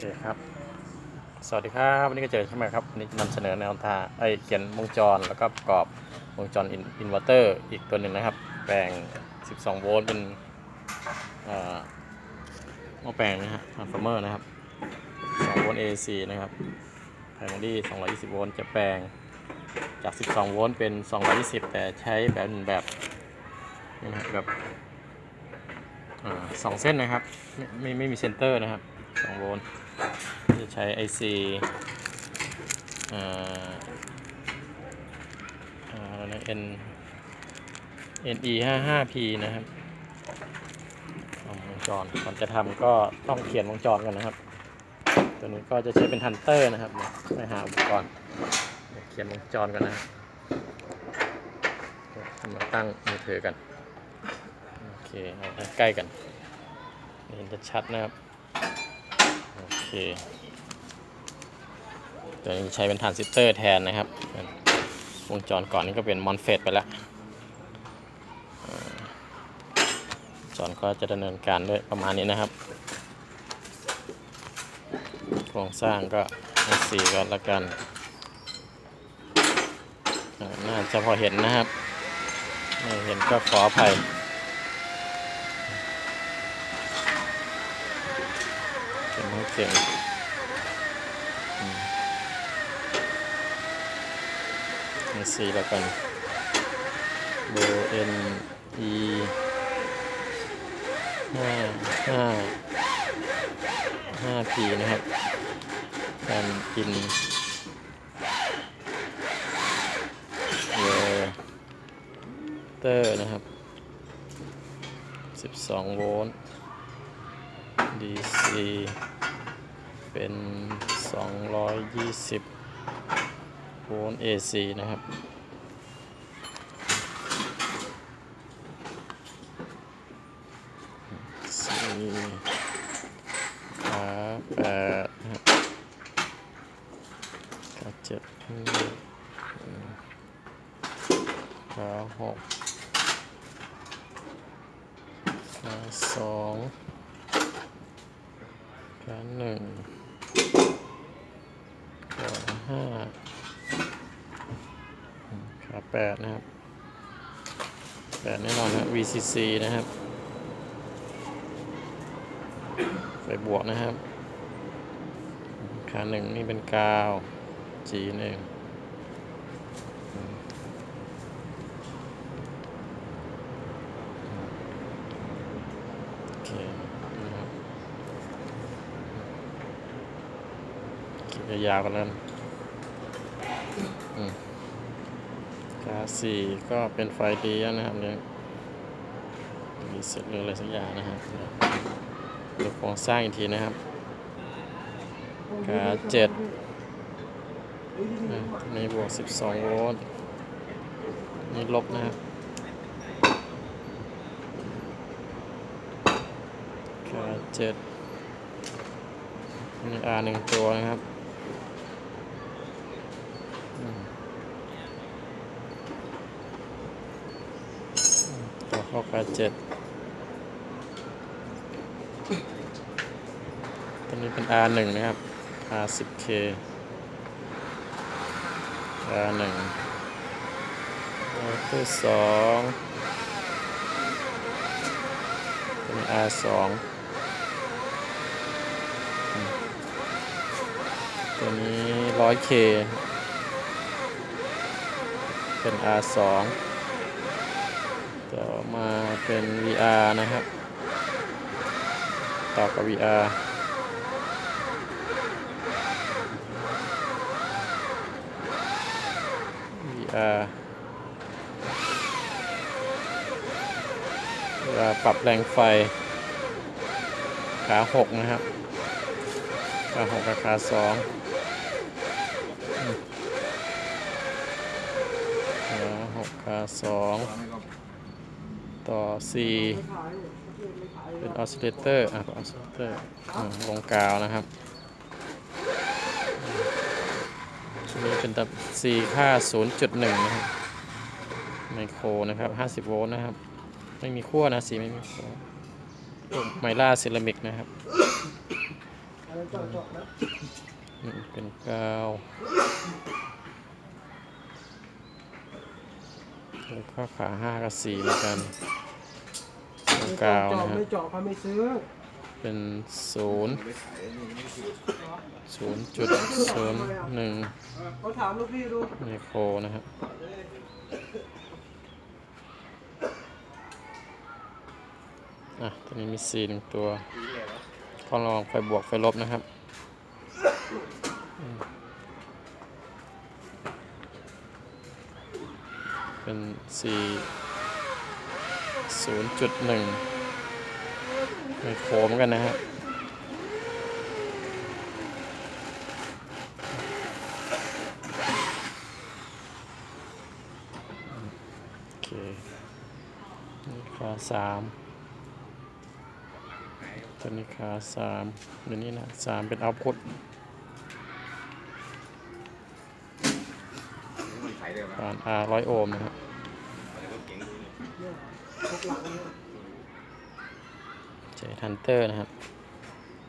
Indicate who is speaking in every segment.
Speaker 1: เคครับ สวัสดีครับวันนี้ก็เจอใช่ไหมครับวันนี้นำเสนอแนวทางไอเขียนวงจรแล้วก็ประกอบวงจรอินเวอร์เตอร์อีกตัวหนึ่งนะครับ แปลง 12 โวลต์เป็นอ่อหม้อแปลงนะฮะทรานส์ฟอร์เมอร์นะครับ 2 โวลต์ AC นะครับแผงที่220 โวลต์จะแปลงจาก 12 โวลต์เป็น 220 แต่ใช้แบบหนึ่งแบบนี่นะกับแบบอ่าสองเส้นนะครับ ไม่ไม่ไม่มีเซนเตอร์นะครับ2โวลต์ จะใช้ IC อ่าอ่าอะไรนะ N NE 5 5 P นะครับวงจรก่อนจะทำก็ต้องเขียนวงจรกันนะครับ ตัวนี้ก็จะใช้เป็นทันเตอร์นะครับไปหาอุปกรณ์เขียนวงจรกันนะมาตั้งมือถือกัน โอเคเอาใกล้กันเห็นจะชัดนะครับ เคตัวนี้ใช้เป็นทรานซิสเตอร์แทนนะครับ วงจรก่อนนี้ก็เป็นมอนเฟตไปแล้วอ่าวงจรก็จะดำเนินการด้วยประมาณนี้นะครับ โครงสร้างก็สีก็แล้วกัน น่าจะพอเห็นนะครับ ไม่เห็นก็ขออภัย เขียนให้เก่งมให้สีแล้วกันโบ N E ห้าห้าห้า P นะครับการกินเวเตอร์นะครับ 12 โวลต์ DC เป็น 220 โวลต์ AC นะครับ สี่ขาแปดขาเจ็ดขาหกขาสอง ขาหนึ่งขาห้าขาแปดนะครับแปดแน่นอนนะ VCC นะครับไฟบวกนะครับ ขาหนึ่งนี่เป็นกาว G หนึ่งอืมโอเคนะครับคิด ยาวๆกันนั้นอืมขาสี่ก็เป็นไฟดีแล้วนะครับเนี่ยมีเสร็จหรืออะไรสักอย่างนะครับดูโครงสร้างอีกทีนะครับขาเจ็ดนะนี่บวก 12 โวลต์นี่ลบนะครับขาเจ็ดนี่ R หนึ่งตัวนะครับ หกแปดเจ็ดตัวนี้เป็น R หนึ่งนะครับ R สิบ K R หนึ่งตัวสองเป็น R สองตัวนี้ร้อย K เป็น R สอง มาเป็น VR นะครับ ต่อกับ VR VR เวลาปรับแรงไฟ ขาหกนะครับ ขาหกกับขาสองขาหกขาสอง ต่อ C เป็นออสซิเลเตอร์อะออสซิเลเตอร์วงกาวนะครับอันนี้เป็นตับ C ค่า 0.1 นะครับไมโครนะครับ 50 โวลต์นะครับ ไม่มีขั้วนะสีไม่มีขั้วไมล่าเซรามิกนะครับ
Speaker 2: เป็
Speaker 1: นกาวแล้วก็ขาห้ากับสี่เหมือนกัน งกาว
Speaker 2: เจาะ
Speaker 1: นะฮะ
Speaker 2: ไม่เจาะเขาไม่ซื้อ
Speaker 1: เป็นศูนย์ศูนย์จุดศูนย์หนึ่ง
Speaker 2: เขาถามลูกพี่ดู
Speaker 1: ไมโครนะครับอะตัวนี้มีสีหนึ่งตัวก็ลองไฟบวกไฟลบนะครับอืมเป็นสี่ ศูนย์จุดหนึ่งไมโครเหมือนกันนะครับโอเคนี่ขาสามตัวนี้ขาสามเดี๋ยวนี้นะสามเป็นเอาพุท
Speaker 3: ขายเร็วนะ
Speaker 1: ผ่าน R ร้อยโอห์มนะครับ
Speaker 2: เนี่ยพวกหลัง เนี่ย
Speaker 1: ใช้ฮันเตอร์นะครับ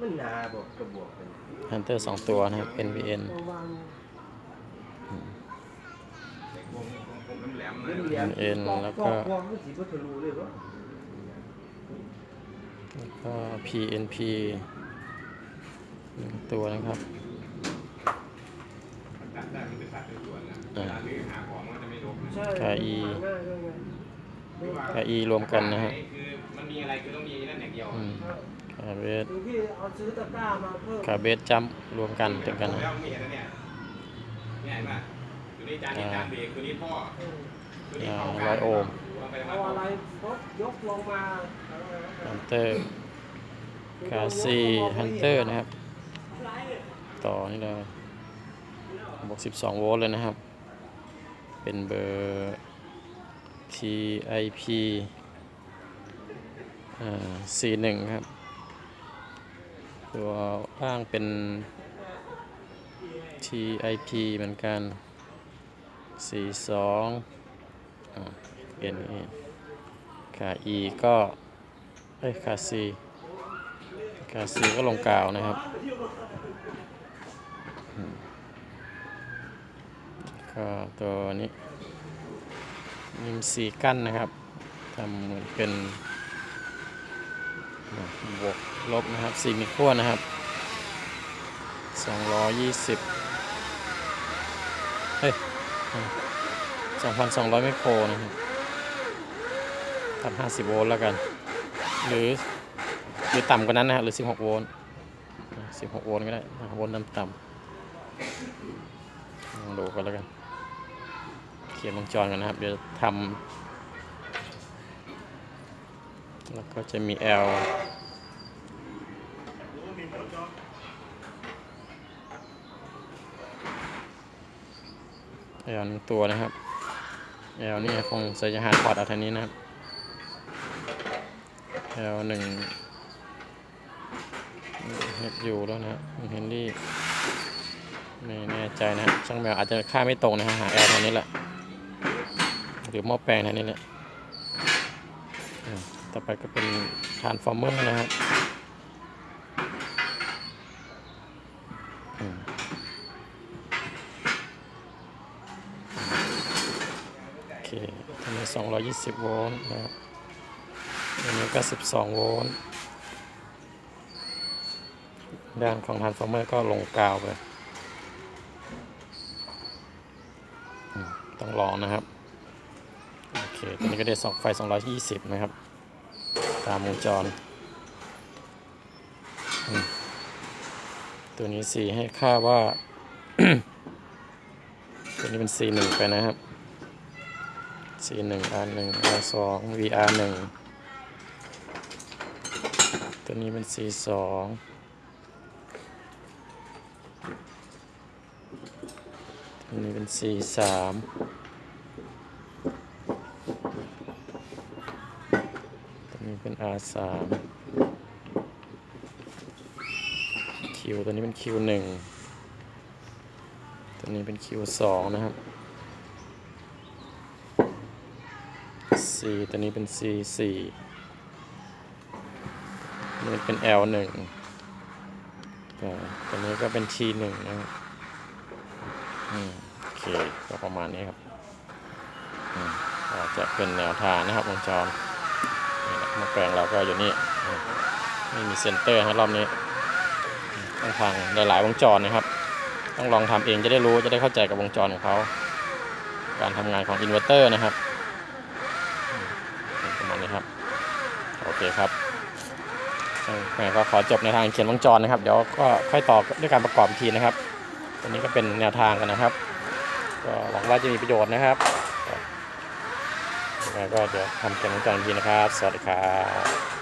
Speaker 3: มันนาบอกกระบวกเป็น
Speaker 1: ฮันเตอร์สองตัวนะครับ NVN
Speaker 2: เอาวาง
Speaker 3: วงวงน้ำแหลม
Speaker 2: เล่น
Speaker 3: นะ
Speaker 2: เหรียญ
Speaker 1: เอ็นแล้วก็
Speaker 2: ความรู้สีพัทลุเลยวะ
Speaker 1: แล้วก็ PNP หนึ่งตัวนะครับ
Speaker 3: ตัดได้มันจะตัดเป็นส่วนนะเว
Speaker 1: อ่า
Speaker 3: ลาลื้อหาของมันจะไม่ลบนะ
Speaker 2: ใช่
Speaker 1: KI
Speaker 2: หาง่ายด้วยไง
Speaker 1: กับ E รวมกันนะฮะ
Speaker 3: คือมันมีอะไรคือต้องมีนั่นอย่างเดียว
Speaker 1: อืมคาเบส
Speaker 2: ดูพี่เอาซื้อตะกร้ามาเพิ่ม
Speaker 1: คาเบสจัมรวมกันเป็นกันนะ
Speaker 3: แล้วมีอะไรเนี่ยเนี่ยเห็นป่ะตัวนี้จานนี้จานเบรกตัวนี้ท่อ
Speaker 2: เออ
Speaker 3: ตัวนี้
Speaker 1: อ่า
Speaker 3: เข้า
Speaker 1: ร้อยโอห์ม
Speaker 3: เอาไป
Speaker 2: เอาอะไรพบยกลงมา
Speaker 1: ฮันเตอร์ขาซีฮันเตอร์นะครับ ต่อนี่เลยบวก12 โวลต์เลยนะครับ เป็นเบอร์ TIP อ่า41ครับ ตัวล่างเป็น TIP เหมือนกัน42อ่า N ขา E ก็เอ้ยขา C ขา C ก็ลงกาวนะครับ ก็ตัวนี้ มีสีกั้นนะครับทำเหมือนเป็นบวกลบนะครับสีมีขั้วนะครับ220เฮ้ยอะ2,200ไมโครนะครับตัด50โวลต์แล้วกัน หรือหรือต่ำกว่านั้นนะครับหรือ16โวลต์อะ16โวลต์ก็ได้โวลต์ต่ำๆลองดูกันแล้วกัน เขียนวงจรกันนะครับ เดี๋ยวทำแล้วก็จะมี L แอลหนึ่งตัวนะครับ L นี่คงใส่จะหาพอร์ตเอาทางนี้นะครับ L หนึ่งเฮ็ดอยู่แล้วนะเฮนรี่ไม่แน่ใจนะฮะช่างแมวอาจจะค่าไม่ตรงนะฮะหาแอร์ทางนี้แหละ รือหม้อแปลงทางนี้แหละต่อไปก็เป็นทานฟอร์เมอร์นะครับอืมโอเคทางนี้220 โวลต์นะครับอันนี้ก็ 12 โวลต์ด้านของทานฟอร์เมอร์ก็ลงกาวไปต้องลองนะครับ โอเคตัวนี้ก็ได้สองไฟ 220 นะครับ ตามวงจร ตัวนี้สีให้ค่าว่า ตัวนี้เป็น C1 ไปนะครับ C1 R1 R2 VR1 ตัวนี้เป็น C2 ตัวนี้เป็น C3 ตัว R3 Q ตัวนี้เป็น Q1 ตัวนี้เป็น Q2 นะครับ C ตัวนี้เป็น C4 นี่เป็น L1 ตัวนี้ก็เป็นทีหนึ่งนะครับอืมโอเค ก็ประมาณนี้ครับอืมจะเป็นแนวทางนะครับวงจร หมาแปลงเราก็อยู่นี่ไม่มีเซนเตอร์นะครับรอบนี้ต้องทางหลายๆวงจรนะครับ ต้องลองทำเองจะได้รู้จะได้เข้าใจกับวงจรของเขาการทำงานของอินเวอร์เตอร์นะครับประมาณนี้ครับโอเคครับช่างแม่ก็ขอจบในทางเขียนวงจรนะครับ เดี๋ยวก็ค่อยต่อด้วยการประกอบทีนะครับ ตัวนี้ก็เป็นแนวทางกันนะครับ ก็หวังว่าจะมีประโยชน์นะครับ แล้วก็เดี๋ยวทำกันวงจรอีกทีนะครับ สวัสดีครับ